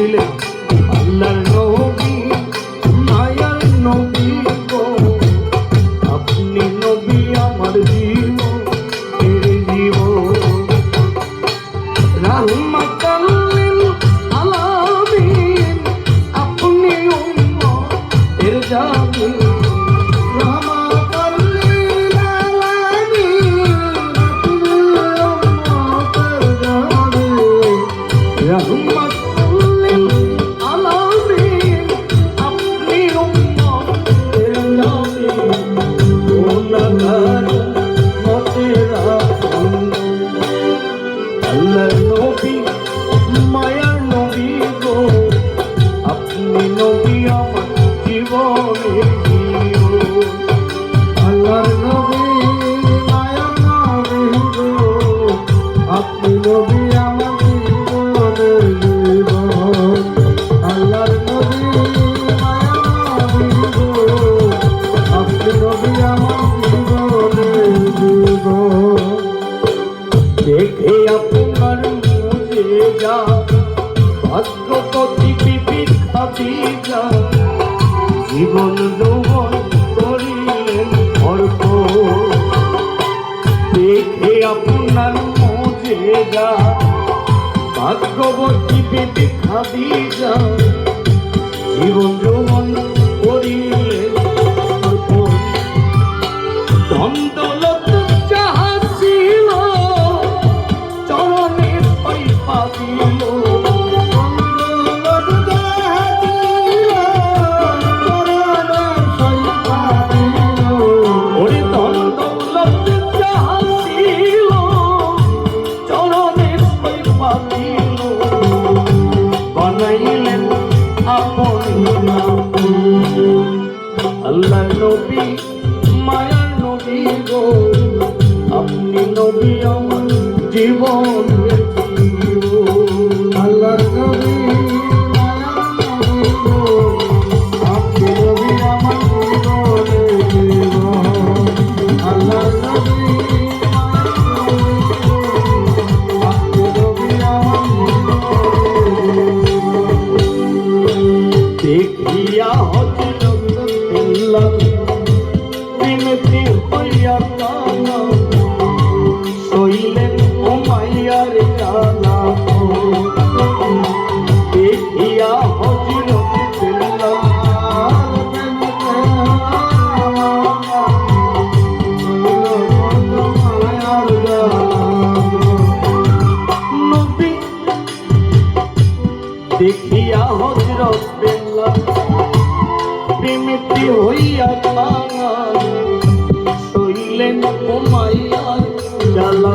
દિલ বলে খবর কি পেতে বিবি খাদিজা জীবন জীবন সখী হইয়া কাঙাল শৈলেন কমাইয়া জ্বালা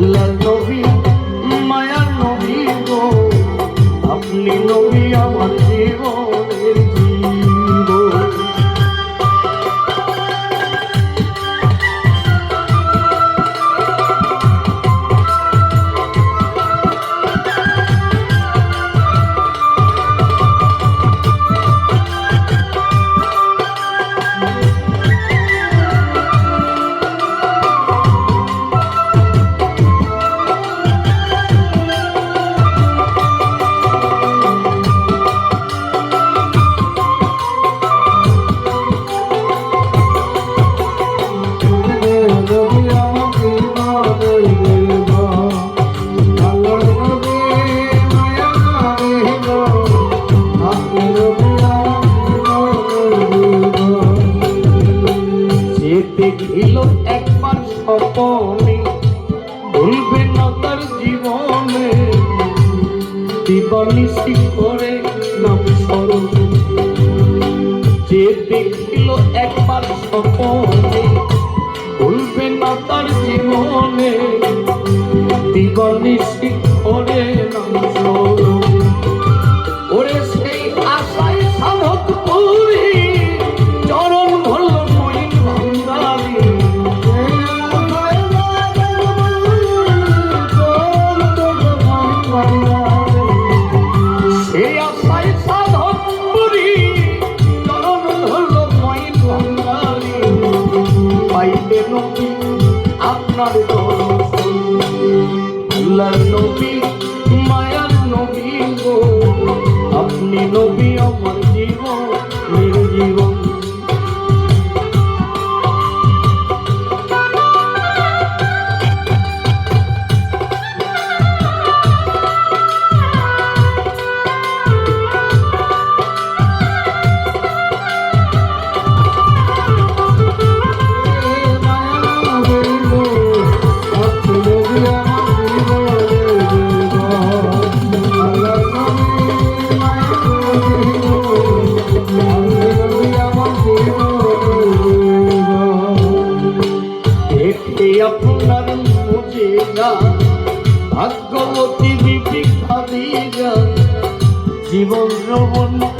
love no reason. ছিল একবার সপনে ভুলবে না তার জীবনে। দিবানিশি করে নাম স্মরণ। যে দেখছিল একবার সপন হইতে নবী আপনার আল্লাহর নবী মায়ার নবী গো। আপনি নবী আমার জীবন নির্জীবন real one.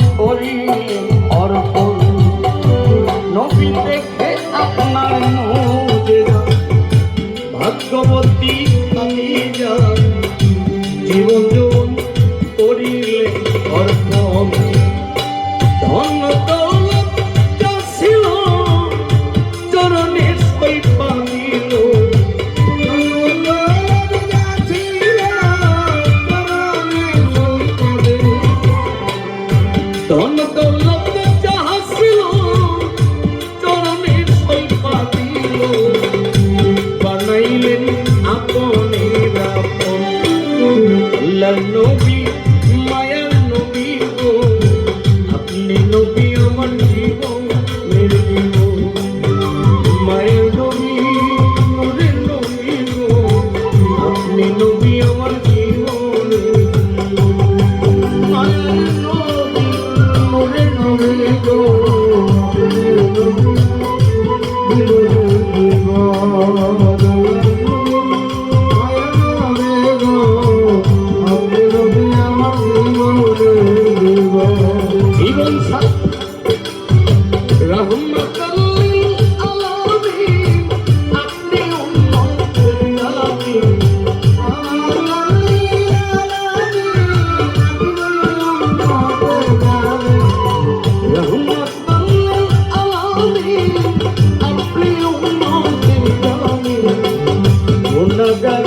no, no.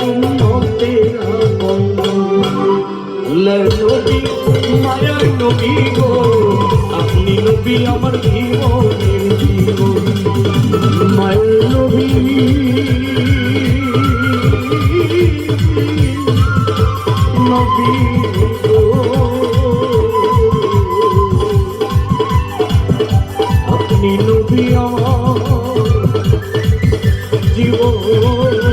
অন্য তেরা বন্ধু ফুলের নবী মায়ার নবী গো আপনি নবী আমার জীবনের জীবন মায়ের নবী নবী আপনি নবী আমার জীবন